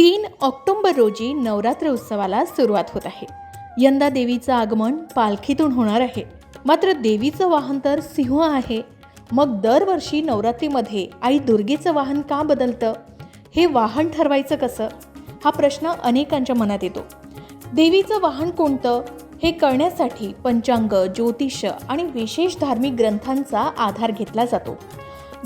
तीन ऑक्टोंबर रोजी नवरात्र उत्सवाला सुरुवात होत आहे. यंदा देवीचं आगमन पालखीतून होणार आहे. मात्र देवीचं वाहन तर सिंह आहे. मग दरवर्षी नवरात्रीमध्ये आई दुर्गेचं वाहन का बदलतं? हे वाहन ठरवायचं कसं? हा प्रश्न अनेकांच्या मनात येतो. देवीचं वाहन कोणतं? हे कळण्यासाठी पंचांग ज्योतिष आणि विशेष धार्मिक ग्रंथांचा आधार घेतला जातो.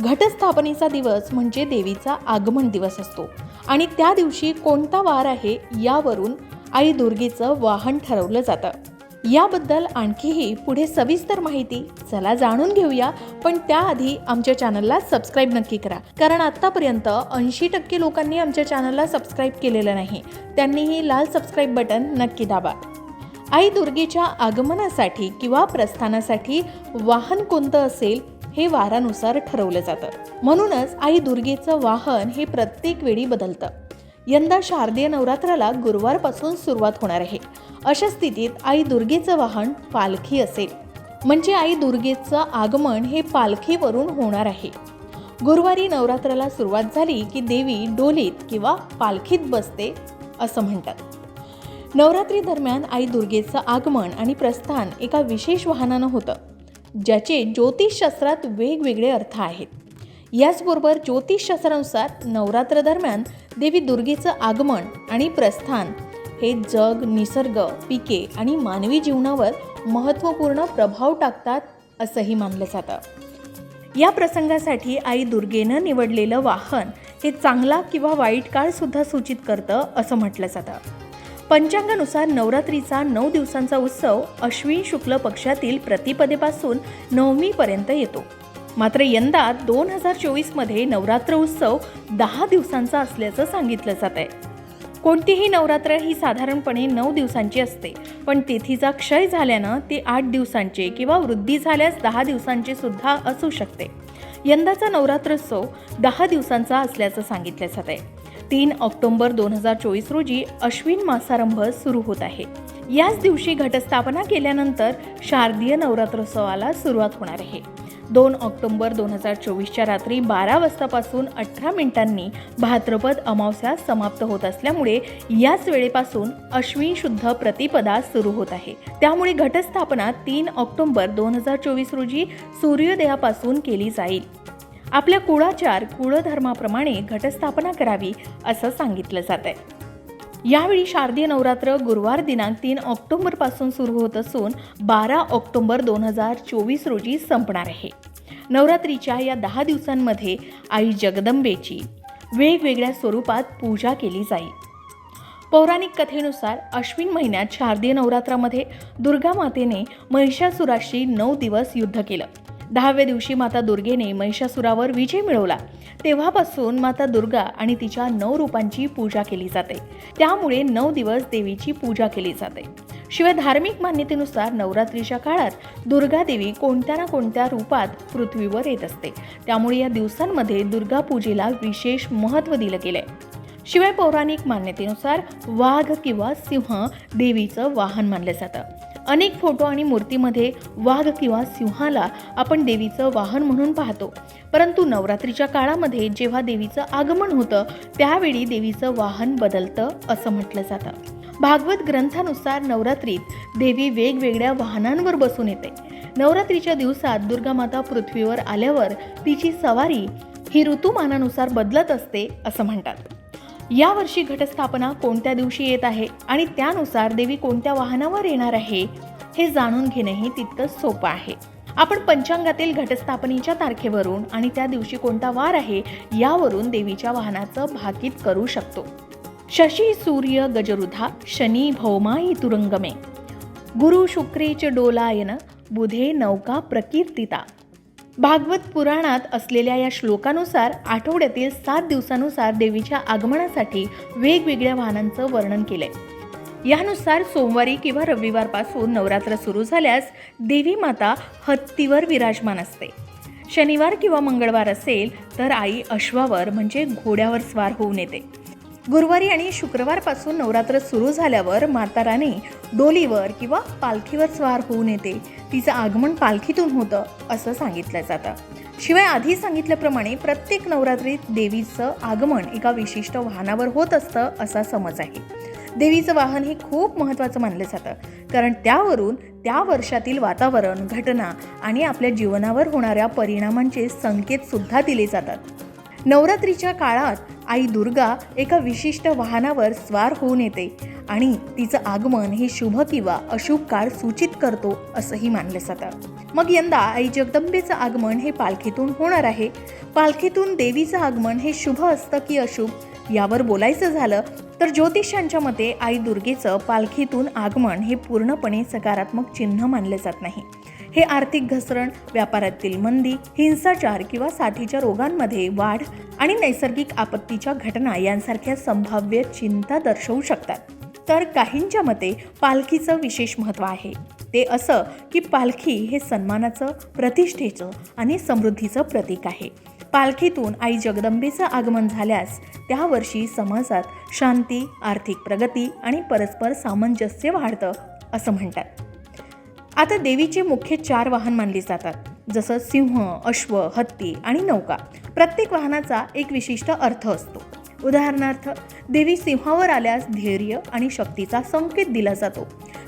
घटस्थापनेचा दिवस म्हणजे देवीचा आगमन दिवस असतो. आणि त्या दिवशी कोणता वार आहे यावरून आई दुर्गीचं वाहन ठरवलं जातं. याबद्दल आणखीही पुढे सविस्तर माहिती चला जाणून घेऊया पण त्याआधी आमच्या चॅनलला सबस्क्राईब नक्की करा. कारण आत्तापर्यंत ऐंशी टक्के लोकांनी आमच्या चॅनलला सबस्क्राईब केलेलं नाही. त्यांनीही लाल सबस्क्राईब बटन नक्की दाबा. आई दुर्गेच्या आगमनासाठी किंवा प्रस्थानासाठी वाहन कोणतं असेल हे वारानुसार ठरवलं जातं. म्हणूनच आई दुर्गेचं वाहन हे प्रत्येक वेळी बदलतं. यंदा शारदीय नवरात्राला गुरुवारपासून सुरुवात होणार आहे. अशा स्थितीत आई दुर्गेचं वाहन पालखी असेल. म्हणजे आई दुर्गेचं आगमन हे पालखीवरून होणार आहे. गुरुवारी नवरात्राला सुरुवात झाली की देवी डोलीत किंवा पालखीत बसते असं म्हणतात. नवरात्री दरम्यान आई दुर्गेचं आगमन आणि प्रस्थान एका विशेष वाहनानं होतं. ज्याचे ज्योतिषशास्त्रात वेगवेगळे अर्थ आहेत. याचबरोबर ज्योतिषशास्त्रानुसार नवरात्र दरम्यान देवी दुर्गेचं आगमन आणि प्रस्थान हे जग निसर्ग पिके आणि मानवी जीवनावर महत्त्वपूर्ण प्रभाव टाकतात असंही मानलं जातं. या प्रसंगासाठी आई दुर्गेनं निवडलेलं वाहन हे चांगला किंवा वाईट काळ सुद्धा सूचित करतं असं म्हटलं जातं. पंचांगानुसार नवरात्रीचा नऊ दिवसांचा उत्सव अश्विन शुक्ल पक्षातील प्रतिपदेपासून नवमीपर्यंत येतो. मात्र यंदा दोन हजार चोवीसमध्ये नवरात्र उत्सव दहा दिवसांचा असल्याचं सांगितलं जात आहे. कोणतीही नवरात्र ही साधारणपणे नऊ दिवसांची असते पण तिथीचा क्षय झाल्यानं ती आठ दिवसांचे किंवा वृद्धी झाल्यास दहा दिवसांचे सुद्धा असू शकते. यंदाचा नवरात्रोत्सव दहा दिवसांचा असल्याचं सांगितलं जात आहे. तीन ऑक्टोबर दोन हजार चोवीस रोजी अश्विन मासारंभ सुरू होत आहे. याच दिवशी घटस्थापना केल्यानंतर शारदीय नवरात्रोत्सवाला सुरुवात होणार आहे. दोन ऑक्टोबर दोन हजार चोवीसच्या रात्री बारा वाजतापासून अठरा मिनिटांनी भाद्रपद अमावस्या समाप्त होत असल्यामुळे याच वेळेपासून अश्विन शुद्ध प्रतिपदा सुरू होत आहे. त्यामुळे घटस्थापना तीन ऑक्टोबर दोन हजार चोवीस रोजी सूर्योदयापासून केली जाईल. आपल्या कुळाचार कुळधर्माप्रमाणे घटस्थापना करावी असं सांगितलं जात आहे यावेळी शारदीय नवरात्र गुरुवार दिनांक तीन ऑक्टोबरपासून सुरू होत असून बारा ऑक्टोबर दोन हजार चोवीस रोजी संपणार आहे. नवरात्रीच्या या दहा दिवसांमध्ये आई जगदंबेची वेगवेगळ्या स्वरूपात पूजा केली जाईल. पौराणिक कथेनुसार अश्विन महिन्यात शारदीय नवरात्रामध्ये दुर्गा मातेने महिषासुराशी नऊ दिवस युद्ध केलं. दहाव्या दिवशी माता दुर्गेने महिषासुरावर विजय मिळवला. तेव्हापासून माता दुर्गा आणि तिच्या नऊ रूपांची पूजा केली जाते. त्यामुळे नऊ दिवस देवीची पूजा केली जाते. शिवाय धार्मिक मान्यतेनुसार नवरात्रीच्या काळात दुर्गा देवी कोणत्या ना कोणत्या रूपात पृथ्वीवर येत असते. त्यामुळे या दिवसांमध्ये दुर्गा पूजेला विशेष महत्त्व दिलं गेलं आहे शिवाय पौराणिक मान्यतेनुसार वाघ किंवा सिंह देवीचं वाहन मानलं जातं. अनेक फोटो आणि मूर्तीमध्ये वाघ किंवा सिंहाला आपण देवीचं वाहन म्हणून पाहतो. परंतु नवरात्रीच्या काळामध्ये जेव्हा देवीचं आगमन होतं त्यावेळी देवीचं वाहन बदलतं असं म्हटलं जातं. भागवत ग्रंथानुसार नवरात्रीत देवी वेगवेगळ्या वाहनांवर बसून येते. नवरात्रीच्या दिवसात दुर्गा माता पृथ्वीवर आल्यावर तिची सवारी ही ऋतुमानानुसार बदलत असते असं म्हणतात. यावर्षी घटस्थापना कोणत्या दिवशी येत आहे आणि त्यानुसार देवी कोणत्या वाहनावर येणार आहे हे जाणून घेणंही तितकंच सोपं आहे. आपण पंचांगातील घटस्थापनेच्या तारखेवरून आणि त्या दिवशी कोणता वार आहे यावरून देवीच्या वाहनाचं भाकीत करू शकतो. शशी सूर्य गजरुधा शनी भौमाई तुरंगमे. गुरु शुक्रेच डोलायन बुधे नौका प्रकीर्तिता. भागवत पुराणात असलेल्या या श्लोकानुसार आठवड्यातील सात दिवसानुसार देवीच्या आगमनासाठी वेगवेगळ्या वाहनांचं वर्णन केलंय. यानुसार सोमवारी किंवा रविवारपासून नवरात्र सुरू झाल्यास देवी माता हत्तीवर विराजमान असते. शनिवार किंवा मंगळवार असेल तर आई अश्वावर म्हणजे घोड्यावर स्वार होऊन येते. गुरुवारी आणि शुक्रवारपासून नवरात्र सुरू झाल्यावर माता डोलीवर किंवा पालखीवर स्वार होऊन येते. तिचं आगमन पालखीतून होतं असं सांगितलं जातं. शिवाय आधी सांगितल्याप्रमाणे प्रत्येक नवरात्रीत देवीचं आगमन एका विशिष्ट वाहनावर होत असतं असा समज आहे. देवीचं वाहन हे खूप महत्त्वाचं मानलं जातं. कारण त्यावरून त्या वर्षातील वातावरण घटना आणि आपल्या जीवनावर होणाऱ्या परिणामांचे संकेतसुद्धा दिले जातात. नवरात्रीच्या काळात आई दुर्गा एका विशिष्ट वाहनावर स्वार होऊन येते आणि तिचं आगमन हे शुभ किंवा अशुभ काळ सूचित करतो असंही मानलं जातं. मग यंदा आई जगदंबेचं आगमन हे पालखीतून होणार आहे. पालखीतून देवीचं आगमन हे शुभ असतं की अशुभ? यावर बोलायचं झालं तर ज्योतिषांच्या मते आई दुर्गेचं पालखीतून आगमन हे पूर्णपणे सकारात्मक चिन्ह मानलं जात नाही. हे आर्थिक घसरण व्यापारातील मंदी हिंसाचार किंवा साथीच्या रोगांमध्ये वाढ आणि नैसर्गिक आपत्तीच्या घटना यांसारख्या संभाव्य चिंता दर्शवू शकतात. तर काहींच्या मते पालखीचं विशेष महत्त्व आहे. ते असं की पालखी हे सन्मानाचं प्रतिष्ठेचं आणि समृद्धीचं प्रतीक आहे. पालखीतून आई जगदंबेचं आगमन झाल्यास त्या वर्षी समाजात शांती आर्थिक प्रगती आणि परस्पर सामंजस्य वाढतं असं म्हणतात. आता देवीचे मुख्य चार वाहन मानली जातात जसं सिंह अश्व हत्ती आणि नौका. प्रत्येक वाहनाचा एक विशिष्ट अर्थ असतो. उदाहरणार्थ देवी सिंहावर आल्यास धैर्य आणि शक्तीचा संकेत दिला जातो.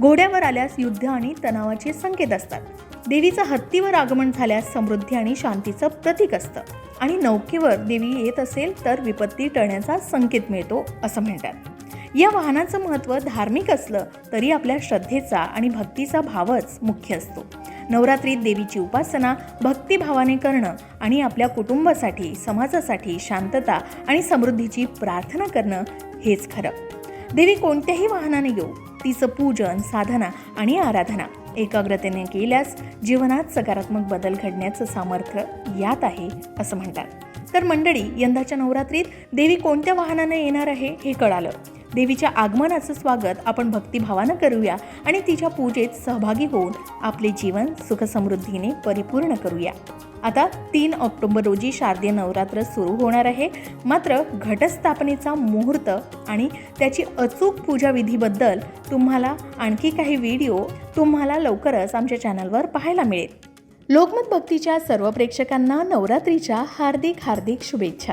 घोड्यावर आल्यास युद्ध आणि तणावाचे संकेत असतात. देवीचं हत्तीवर आगमन झाल्यास समृद्धी आणि शांतीचं प्रतीक असतं. आणि नौकेवर देवी येत असेल तर विपत्ती टळण्याचा संकेत मिळतो असं म्हणतात. या वाहनाचं महत्त्व धार्मिक असलं तरी आपल्या श्रद्धेचा आणि भक्तीचा भावच मुख्य असतो. नवरात्रीत देवीची उपासना भक्तिभावाने करणं आणि आपल्या कुटुंबासाठी समाजासाठी शांतता आणि समृद्धीची प्रार्थना करणं हेच खरं. देवी कोणत्याही वाहनाने येऊ तिचं पूजन साधना आणि आराधना एकाग्रतेने केल्यास जीवनात सकारात्मक बदल घडण्याचं सामर्थ्य यात आहे असं म्हणतात. तर मंडळी यंदाच्या नवरात्रीत देवी कोणत्या वाहनाने येणार आहे हे कळालं. देवीच्या आगमनाचं स्वागत आपण भक्तिभावानं करूया आणि तिच्या पूजेत सहभागी होऊन आपले जीवन सुखसमृद्धीने परिपूर्ण करूया. आता तीन ऑक्टोबर रोजी शारदीय नवरात्र सुरू होणार आहे. मात्र घटस्थापनेचा मुहूर्त आणि त्याची अचूक पूजाविधीबद्दल तुम्हाला आणखी काही व्हिडिओ तुम्हाला लवकरच आमच्या चॅनलवर पाहायला मिळेल. लोकमत भक्तीच्या सर्व प्रेक्षकांना नवरात्रीच्या हार्दिक हार्दिक शुभेच्छा.